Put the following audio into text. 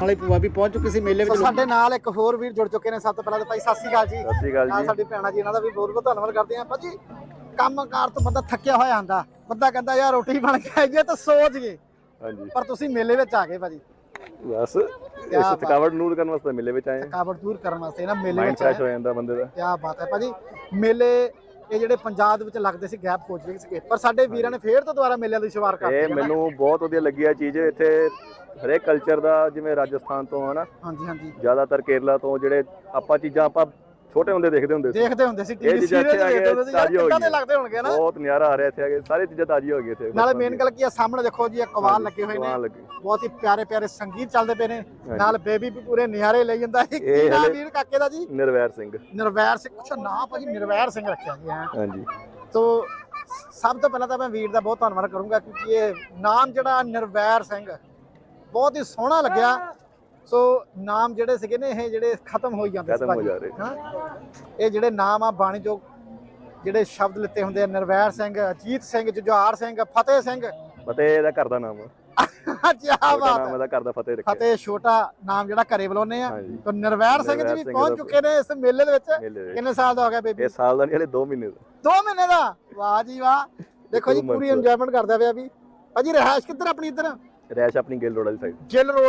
ਵਾਲੇ ਭੂਆ ਵੀ ਪਹੁੰਚ ਚੁੱਕੇ ਸੀ ਮੇਲੇ ਵਿੱਚ ਸਾਡੇ ਨਾਲ ਇੱਕ ਹੋਰ ਵੀਰ ਜੁੜ ਚੁੱਕੇ ਨੇ ਸਭ ਤੋਂ ਪਹਿਲਾਂ ਤਾਂ ਭਾਈ ਸਤਿ ਸ਼੍ਰੀ ਅਕਾਲ ਜੀ। ਸਤਿ ਸ਼੍ਰੀ ਅਕਾਲ ਨਾਲ ਜੀ। ਸਾਡੀ ਭੈਣਾਂ ਜੀ ਇਹਨਾਂ ਦਾ ਵੀ ਬਹੁਤ ਬਹੁਤ ਧੰਨਵਾਦ ਕਰਦੇ ਆਂ ਭਾਜੀ ਕੰਮਕਾਰ ਤੋਂ ਬੰਦਾ ਥੱਕਿਆ ਹੋਇਆ ਆਂਦਾ ਬੰਦਾ ਕਹਿੰਦਾ ਯਾਰ ਰੋਟੀ ਬਣ ਕੇ ਆਈਏ ਤਾਂ ਸੋ ਜੀਏ ਹਾਂਜੀ। ਪਰ ਤੁਸੀਂ ਮੇਲੇ ਵਿੱਚ ਆ ਗਏ ਭਾਜੀ। ਬਸ ਇਸ ਬਾਤ। ਥਕਾਵਟ ਨੂਰ ਕਰਨ ਵਾਸਤੇ ਮੇਲੇ ਵਿੱਚ ਆਏ ਥਕਾਵਟ ਦੂਰ ਕਰਨ ਵਾਸਤੇ ਨਾ ਮੇਲੇ ਮਾਈਂਡ ਵਿੱਚ ਫਰੈਸ਼ ਆਏ। ਹੋ ਜਾਂਦਾ ਬੰਦੇ ਦਾ। ਕੀ ਬਾਤ ਹੈ ਭਾਜੀ। ਮੇਲੇ ਇਹ ਜਿਹੜੇ ਪੰਜਾਬ ਦੇ ਵਿੱਚ ਲੱਗਦੇ ਸੀ ਗੈਪ ਕੋਚ ਵੀ ਸੀਗੇ ਪਰ ਸਾਡੇ ਵੀਰਾਂ ਨੇ ਫੇਰ ਤੋਂ ਦੁਬਾਰਾ ਮੇਲਿਆਂ ਦੀ ਸ਼ੁਰੂਆਤ ਕਰਤੀ ਇਹ ਹੈ। ਮੈਨੂੰ ਬਹੁਤ ਵਧੀਆ ਲੱਗੀ ਆ ਚੀਜ਼ ਇੱਥੇ ਹਰੇਕ ਕਲਚਰ ਦਾ ਜਿਵੇਂ ਰਾਜਸਥਾਨ ਤੋਂ ਹਨਾ ਹਾਂਜੀ ਹਾਂਜੀ ਜ਼ਿਆਦਾਤਰ ਕੇਰਲਾ ਤੋਂ ਜਿਹੜੇ ਆਪਾਂ ਚੀਜ਼ਾਂ ਆਪਾਂ ਛੋਟੇ ਹੁੰਦੇ ਦੇਖਦੇ ਹੁੰਦੇ ਸੀ। ਦੇਖਦੇ ਹੁੰਦੇ ਸੀ ਟੀਵੀ ਸੀਰੀਅਲ ਦੇਖਦੇ ਹੁੰਦੇ ਸੀ ਤਾਜ਼ੀ ਹੋ। ਲੱਗਦੇ ਹੋਣਗੇ ਨਾ? ਬਹੁਤ ਨਜ਼ਾਰਾ ਆ ਰਿਹਾ ਇੱਥੇ ਆ ਕੇ ਸਾਰੀ ਚੀਜ਼ਾਂ ਤਾਜ਼ੀ ਹੋ ਗਈ ਇੱਥੇ। ਨਾਲੇ ਮੇਨ ਗੱਲ ਕੀ ਆ ਸਾਹਮਣੇ ਦੇਖੋ ਜੀ ਇਹ ਕਵਾਲ ਲੱਗੇ ਹੋਏ ਨੇ। ਬਹੁਤ ਹੀ ਪਿਆਰੇ ਪਿਆਰੇ ਸੰਗੀਤ ਚੱਲਦੇ ਪਏ ਨੇ। ਨਾਲ ਬੇਬੀ ਵੀ ਪੂਰੇ ਨਿਹਾਰੇ ਲਈ ਜਾਂਦਾ ਹੈ। ਕੀ ਨਾਮ ਵੀਰ ਕਾਕੇ ਦਾ ਜੀ? ਨਿਰਵੈਰ ਸਿੰਘ। ਨਿਰਵੈਰ ਸਿੰਘ। ਅੱਛਾ ਨਾਂ ਭਾਜੀ ਨਿਰਵੈਰ ਸਿੰਘ ਰੱਖਿਆ ਜੀ ਹੈ। ਹਾਂਜੀ। ਤੋ ਸਭ ਤੋਂ ਪਹਿਲਾਂ ਤਾਂ ਮੈਂ ਵੀਰ ਦਾ ਬਹੁਤ ਧੰਨਵਾਦ ਕਰੂੰਗਾ ਕਿਉਂਕਿ ਇਹ ਨਾਮ ਜਿਹੜਾ ਨਿਰਵੈਰ ਸਿੰਘ ਬਹੁਤ ਹੀ ਸੋਹਣਾ ਲੱਗਿਆ। ਸੋ ਨਾਮ ਜਿਹੜੇ ਸੀਗੇ ਨੇ ਇਹ ਜਿਹੜੇ ਖਤਮ ਹੋਈ ਜਾਂਦੇ ਖਤਮ ਹੋ ਹਾਂ। ਇਹ ਜਿਹੜੇ ਨਾਮ ਆ ਬਾਣੀ ਚੋਂ ਜਿਹੜੇ ਸ਼ਬਦ ਲਿੱਤੇ ਹੁੰਦੇ ਆ ਨਰਵੈਰ ਸਿੰਘ ਅਜੀਤ ਸਿੰਘ ਜੁਝਾਰ ਸਿੰਘ ਫਤਿਹ ਸਿੰਘ। ਫਤਿਹ ਇਹਦਾ ਘਰ ਨਾਮ ਅੱਛਾ ਬਾਤ ਨਾਮ ਇਹਦਾ ਘਰ ਦਾ ਰੱਖਿਆ। ਫਤਿਹ ਛੋਟਾ ਨਾਮ ਜਿਹੜਾ ਘਰੇ ਬੁਲਾਉਂਦੇ ਆ। ਤਾਂ ਨਰਵੈਰ ਸਿੰਘ ਜੀ ਵੀ ਪਹੁੰਚ ਚੁੱਕੇ ਨੇ ਇਸ ਮੇਲੇ ਦੇ ਵਿੱਚ? ਕਿੰਨੇ ਸਾਲ ਦਾ ਹੋ ਗਿਆ ਬੇਬੀ? ਇਹ ਸਾਲ ਦਾ ਨਹੀਂ ਹਲੇ 2 ਮਹੀਨੇ ਦਾ। 2 ਮਹੀਨੇ ਦਾ? ਵਾਹ ਜੀ ਵਾਹ। ਦੇਖੋ ਜੀ ਪੂਰੀ ਇੰਜੋਇਮੈਂਟ ਕਰਦਾ ਪਿਆ ਵੀ। ਭਾਜੀ ਰਹਿائش ਕਿੱਧਰ ਆਪਣੀ ਇੱਧਰ? ਰਹਿائش ਆਪਣੀ ਗਿੱਲ ਰੋਡ ਵਾਲੀ ਸਾਈਡ ਗਿੱਲ